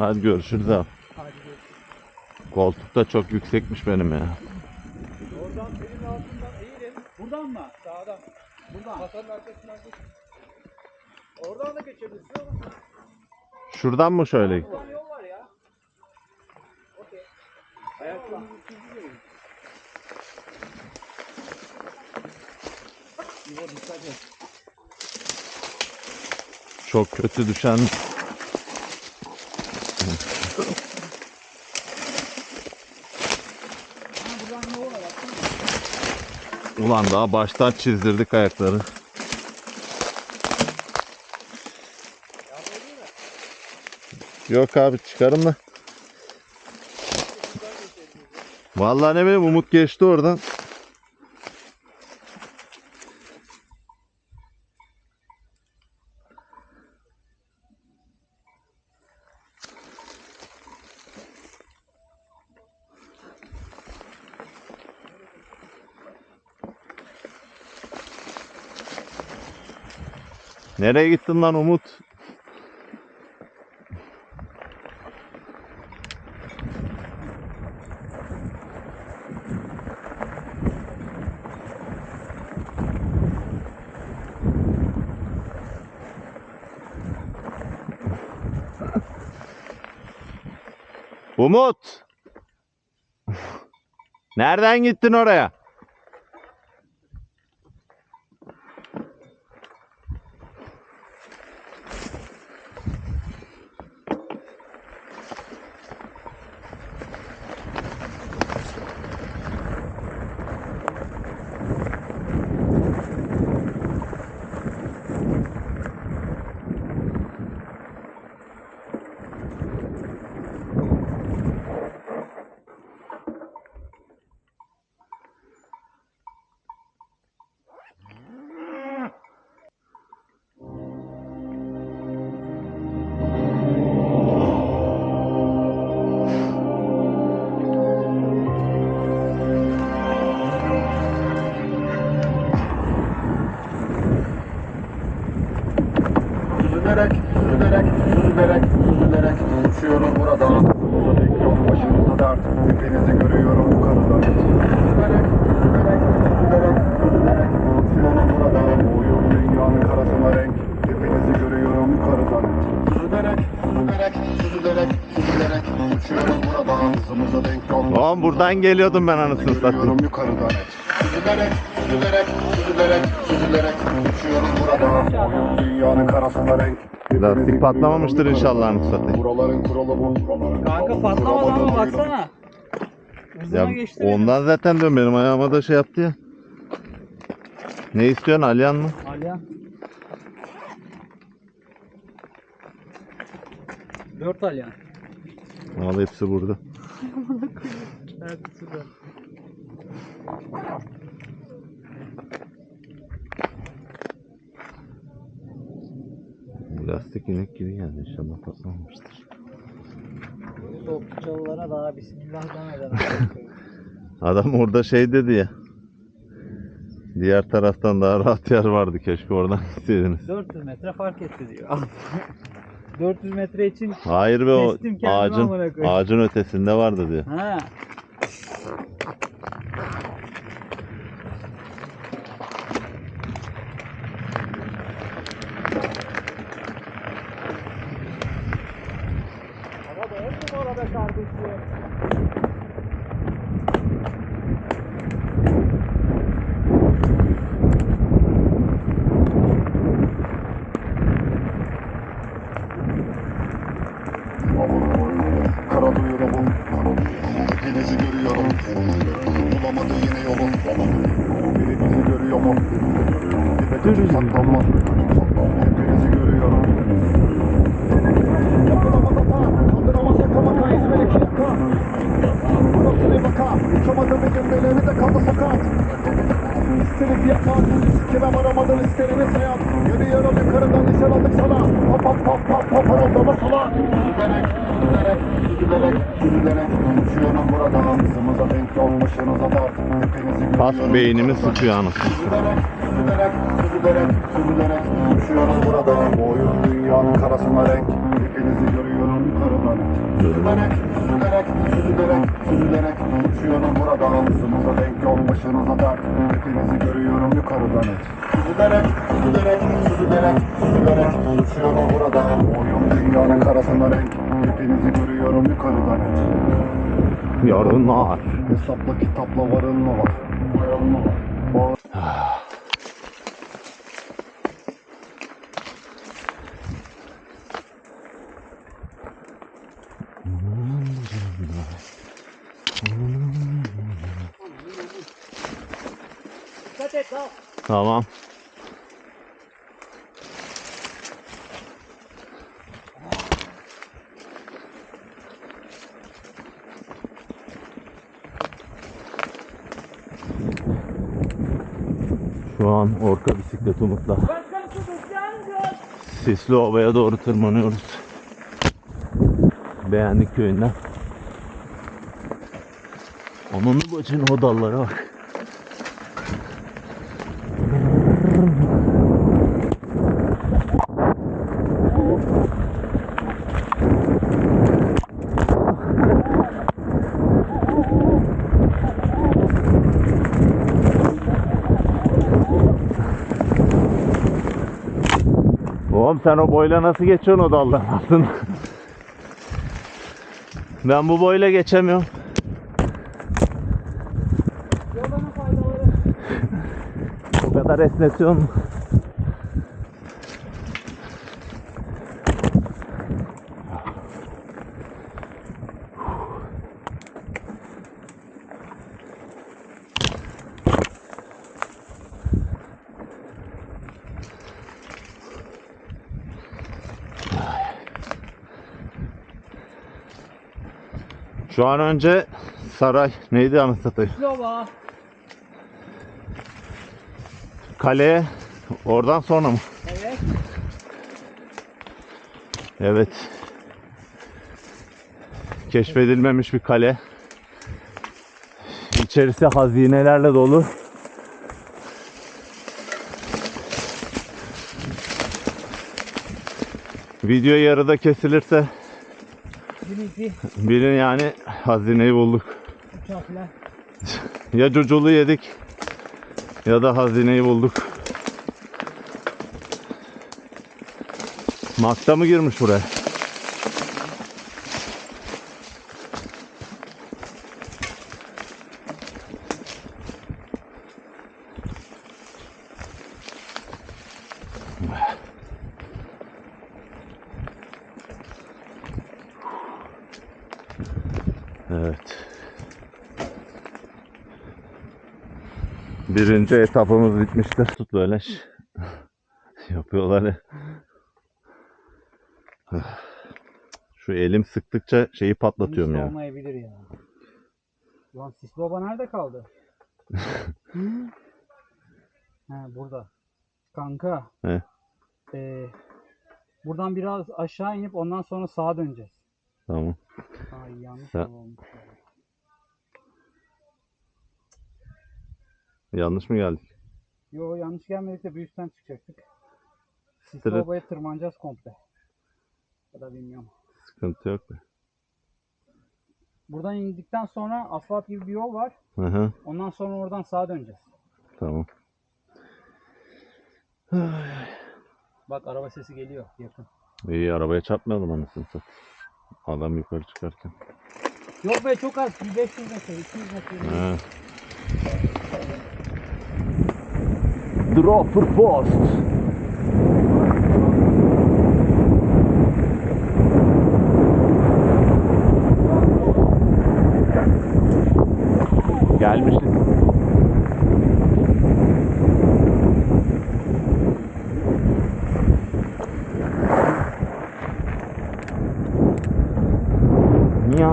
Hadi görüşürüz abi. Hadi görüşürüz. Koltuk da çok yüksekmiş benim ya. Oradan senin altından eğilin. Buradan mı? Sağdan. Buradan. Masanın arkasından geç. Oradan da geçebilirsin ama. Şuradan mı şöyle? Buradan yol var ya. Okey. Ayakla. İbo dikkat et. Çok kötü düşen. Ha buradan yol var baksana. Ulan daha baştan çizdirdik ayakları. Yok abi çıkarım da. Vallahi ne bileyim Umut geçti oradan. Nereye gittin lan Umut? Umut! Nereden gittin oraya? Buradan geliyordum ben anasını satayım. Görüyorum yukarıdan. Süzülerek, süzülerek, süzülerek, süzülerek uçuyorum burada. Oyun dünyanın karasına renk. Lastik patlamamıştır inşallah anasını satayım. Buraların kuralı bu. Buraların Kanka kuralı bu. patlamadı ama baksana. Hızına Ya geçti. ondan zaten diyorum benim ayağıma da şey yaptı ya. Ne istiyorsun Aliyan mı? Alyan. Dört alyan. Al hepsi burada. Evet süper. Lastik inek gibi geldi inşallah patlamamıştır. Soğuk çalılara daha bismillah demeden. Adam orada şey dedi ya. Diğer taraftan daha rahat yer vardı keşke oradan gitseydiniz. 400 metre fark etti diyor. 400 metre için Hayır be o Kestim kendimi ağacın amına koyayım. ağacın ötesinde vardı diyor. ha son Kime varamadın isterimi sayan. Yürüyorum yukarıdan nişan aldık sana. Pap pap pap pap pap parıldama sana. Süzülerek, süzülerek, süzülerek, süzülerek. Uçuyorum burada. Hızımıza denk başınıza dert. Hepinizi Pas beynimi sıkıyor anasını. Süzülerek, süzülerek, süzülerek, süzülerek Uçuyorum burada Bu oyun dünyanın karasına renk Hepinizi Süzülerek, süzülerek, süzülerek, süzülerek Uçuyorum burada Sınıfa denk yol başınıza dert. Hepinizi görüyorum yukarıdan. Et Süzülerek, süzülerek, süzülerek, süzülerek Uçuyorum burada. Oyun dünyanın karasına renk. Hepinizi görüyorum yukarıdan. Et Yarınlar. Hesapla kitapla varın mı var? Varın mı var? Bağır et al. Tamam. Şu an orka bisiklet umutla. Sisli Ova'ya doğru tırmanıyoruz. Beğendik köyünden. Onun bacın o dallara bak. Oğlum sen o boyla nasıl geçiyorsun o daldan altına? Ben bu boyla geçemiyorum. O kadar esnetiyorum. Şu an önce saray neydi anasını satayım? Yova. Kaleye oradan sonra mı? Evet. Evet. Keşfedilmemiş bir kale. İçerisi hazinelerle dolu. Video yarıda kesilirse Birinci bilin yani hazineyi bulduk. Ya cuculu yedik ya da hazineyi bulduk. Makta mı girmiş buraya? Evet. Birinci etapımız bitmiştir. Tut böyle ş- yapıyorlar ya. Şu elim sıktıkça şeyi patlatıyorum ya. Olmayabilir ya. Ulan Sisli Baba nerede kaldı? Hı? He burada. Kanka. He. Ee, buradan biraz aşağı inip ondan sonra sağa döneceğiz. Tamam. Ay yanlış yol olmuş. Yanlış mı geldik? Yo yanlış gelmedik de bir üstten çıkacaktık. Sisli Sırıt. Baba'ya tırmanacağız komple. Ya da bilmiyorum. Sıkıntı yok. Buradan indikten sonra asfalt gibi bir yol var. Hı hı. Ondan sonra oradan sağa döneceğiz. Tamam. Bak araba sesi geliyor yakın. İyi arabaya çarpmayalım anasını satayım. Adam yukarı çıkarken. Yok be çok az. Bir 500 metre, 200 metre. Ha. durou por posto.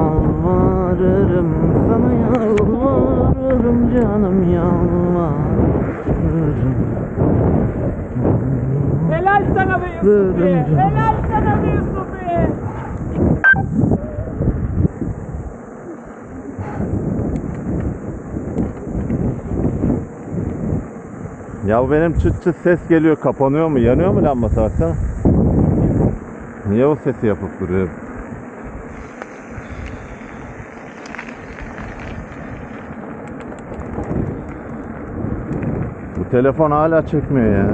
Yalvarırım sana yalvarırım canım yalvarırım. Helal sana be Yusufiye, Helal sana be Yusufiye. Ya benim çıt çıt ses geliyor kapanıyor mu yanıyor mu lambası baksana. Niye o sesi yapıp duruyor? Telefon hala çekmiyor ya.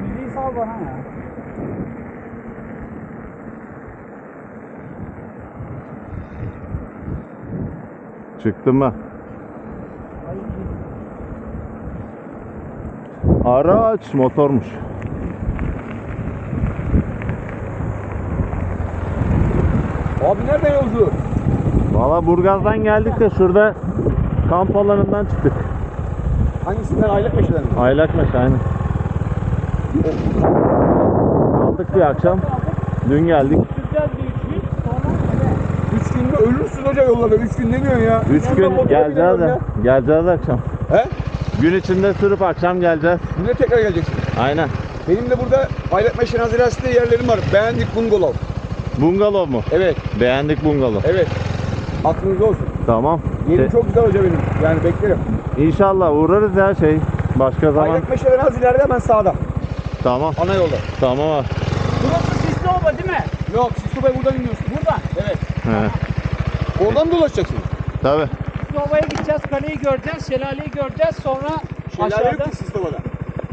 Müziği sal bana ya. Çıktı mı? Araç motormuş. Abi nerede yolcu? Valla Burgaz'dan geldik de şurada kamp alanından çıktık. Hangisinden aylık meşeden mi? Aylakmış aynen. Kaldık bir akşam. Dün geldik. Süreceğiz bir üç gün sonra. Üç günde ölürsün hoca yollarda. Üç gün ne diyorsun ya? Üç Ben gün motora geleceğiz ya. Geleceğiz akşam. He? Gün içinde sürüp akşam geleceğiz. Yine tekrar geleceksin. Aynen. Benim de burada Meşen Haziresi'nde yerlerim var. Beğendik bungalov. Bungalov mu? Evet, Beğendik bungalov. evet. Aklınızda olsun. Tamam. Yerim çok güzel hoca benim. Yani beklerim. İnşallah uğrarız ya şey. Başka zaman. Aylık Meşe'den az ileride hemen sağda. Tamam. Ana yolda. Tamam abi. Burası sisli oba değil mi? Yok, Sisto Bey buradan iniyorsun. Buradan. Evet. He. Oradan dolaşacaksın. Tabii. Sisli obaya gideceğiz, kaleyi göreceğiz, şelaleyi göreceğiz. Sonra Şelale aşağıda yok ki Sisto'da.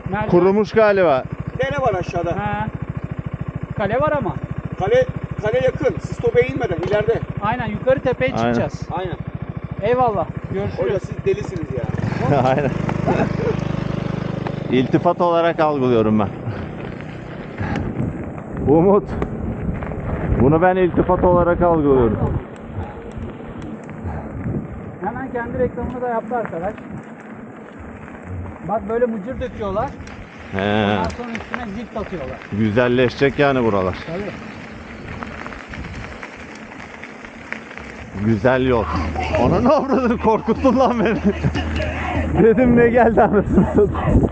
merdiven. Kurumuş galiba. Dere var aşağıda. Ha. Kale var ama. Kale kale yakın. Sisto Bey'e inmeden ileride. Aynen yukarı tepeye Aynen. çıkacağız. Aynen. Eyvallah. Hoca Görüşürüz. siz delisiniz ya. Aynen. İltifat olarak algılıyorum ben. Umut. Bunu ben iltifat olarak algılıyorum. Hemen kendi reklamını da yaptı arkadaş. Bak böyle mucur döküyorlar. He. Ondan sonra üstüne zift atıyorlar. Güzelleşecek yani buralar. Tabii. Güzel yol. Ona ne avradını korkuttun lan beni. Dedim ne geldi anasını satayım.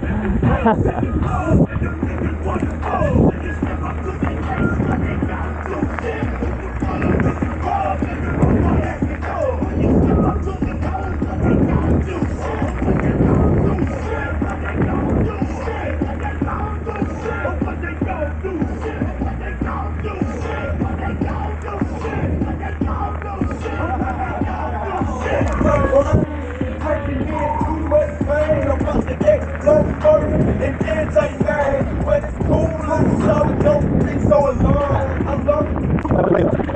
I'm can hear too much pain. I'm about to get low burning and anti-man. But it's cool, I'm solid, don't be so alone. I love you.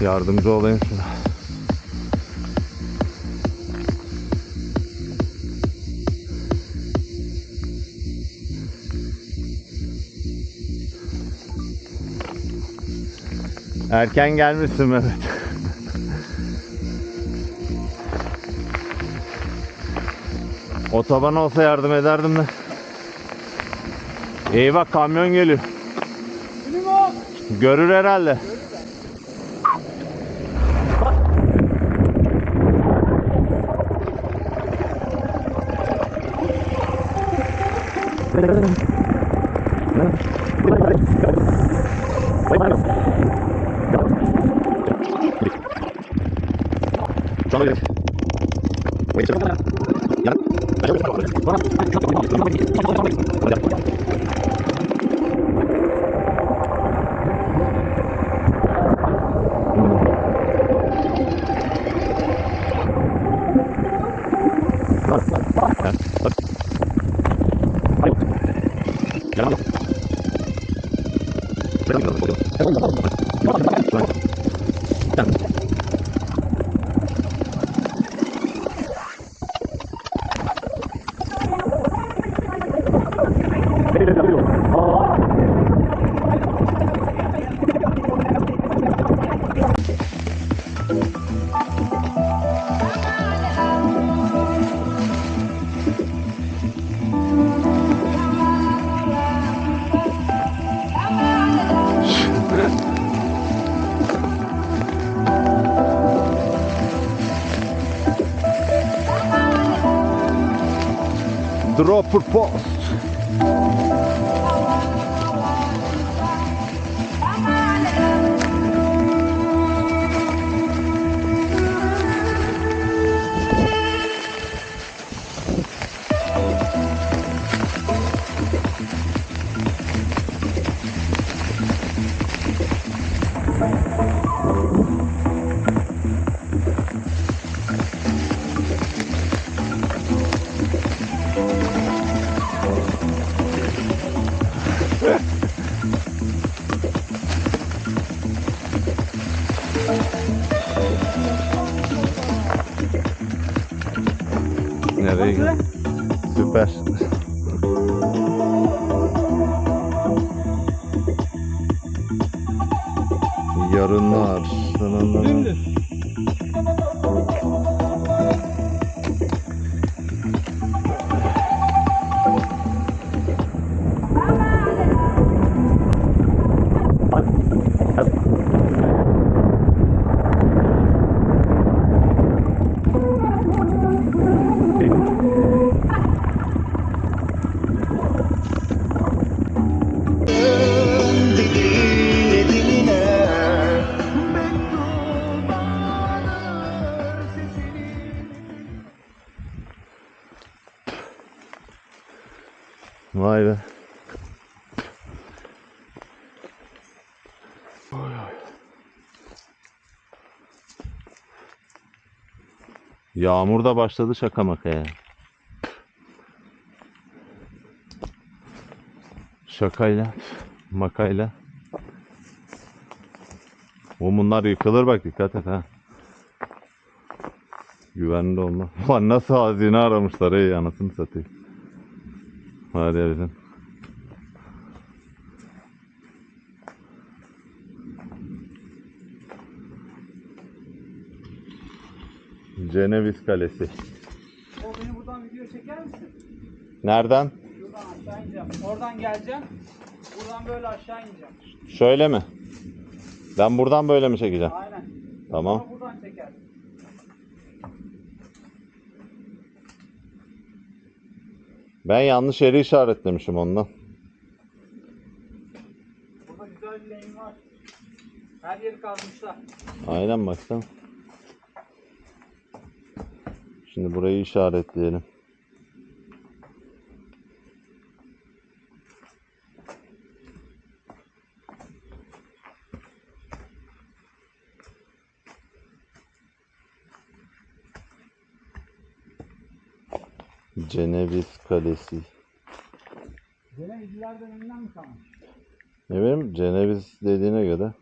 Yardımcı olayım Erken gelmişsin Mehmet. Otoban olsa yardım ederdim de. İyi bak kamyon geliyor. Görür herhalde. Görür. 水到里面了我就再把你的帽 footballs. Yağmur da başladı şaka maka ya. Şakayla, makayla. O bunlar yıkılır bak dikkat et ha. Güvenli olma. Ulan nasıl hazine aramışlar ey anasını satayım. Hadi bizim. Ceneviz Kalesi. O beni buradan video çeker misin? Nereden? Şuradan aşağı ineceğim. Oradan geleceğim. Buradan böyle aşağı ineceğim. Şöyle mi? Ben buradan böyle mi çekeceğim? Aynen. Tamam. Ama buradan çeker. Ben yanlış yeri işaretlemişim ondan. Burada güzel bir lehim var. Her yeri kazmışlar. Aynen baksana. Şimdi burayı işaretleyelim. Ceneviz Kalesi. Gene izler döneminden mi kalmış? Ne bileyim Ceneviz dediğine göre.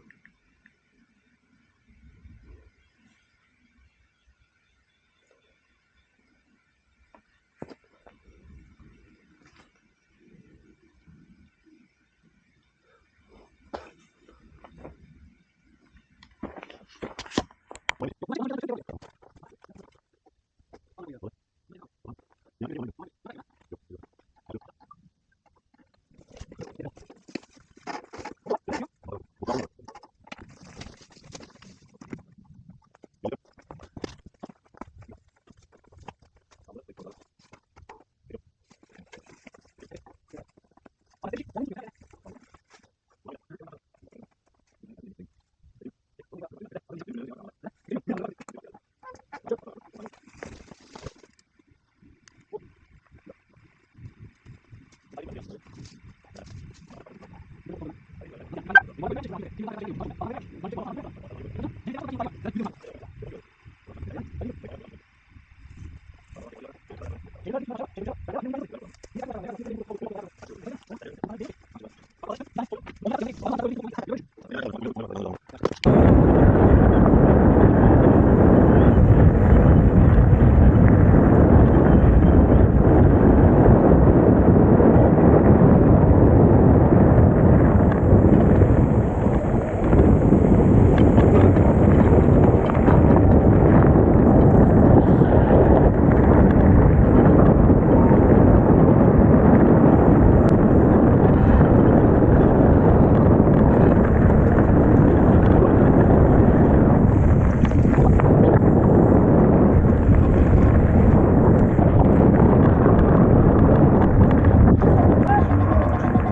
저는이걸정말로많이알고있는사람이아 니.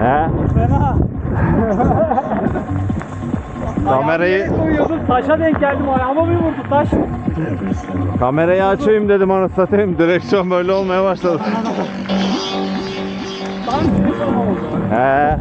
He? Fena. Kamerayı... Koyuyordum, taşa denk geldim ayağıma bir vurdu taş. Kamerayı açayım dedim onu satayım. Direksiyon böyle olmaya başladı. He.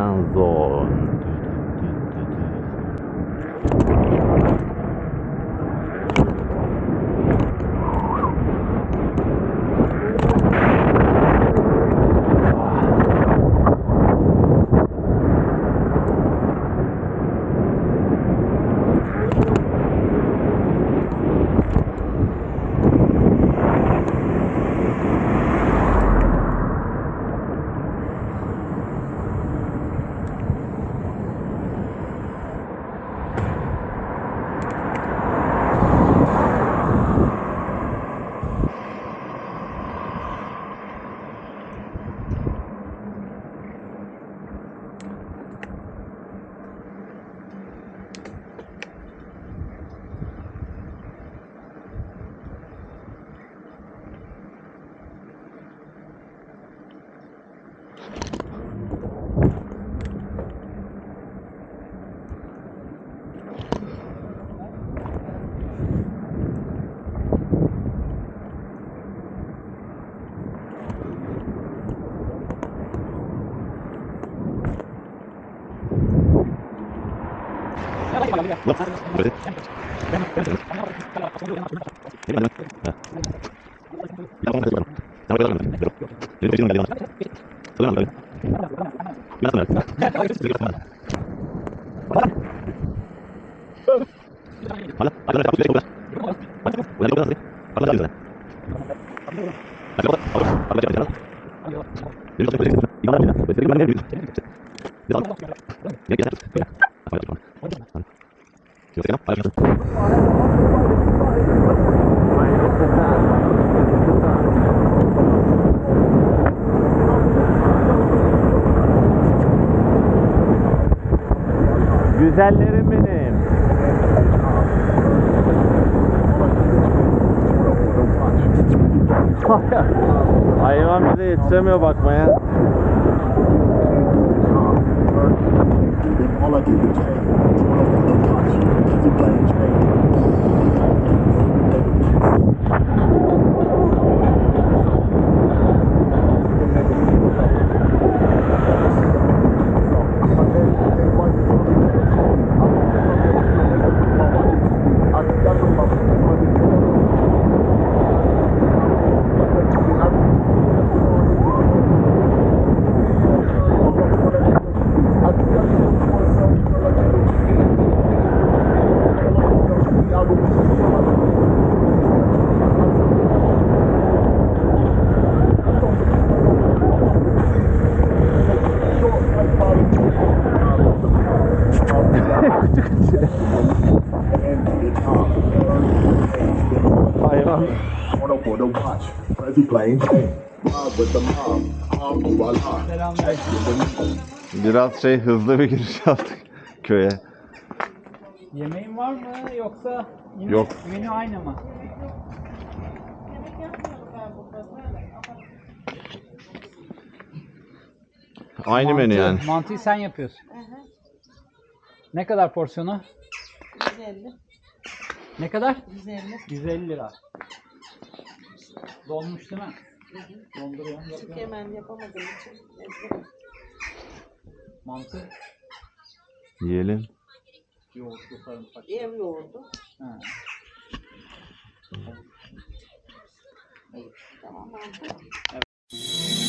Tam bir şey oldu. He. Forbidden Zone. Güzellerim benim. Hayvan bize yetişemiyor bakmaya. All I do is Thank you. Biraz şey hızlı bir giriş yaptık köye. Yemeğin var mı yoksa yine Yok. menü aynı mı? Aynı menü yani. Mantıyı sen yapıyorsun. Ne kadar porsiyonu? 150. Ne kadar? 150. 150 lira. Donmuş değil mi? Donduruyorum. Çünkü yapıyorum. hemen yapamadığım için. Mantı. Yiyelim. Yoğurtlu sarımsak. Ev yoğurdu. Ha. Tamam ben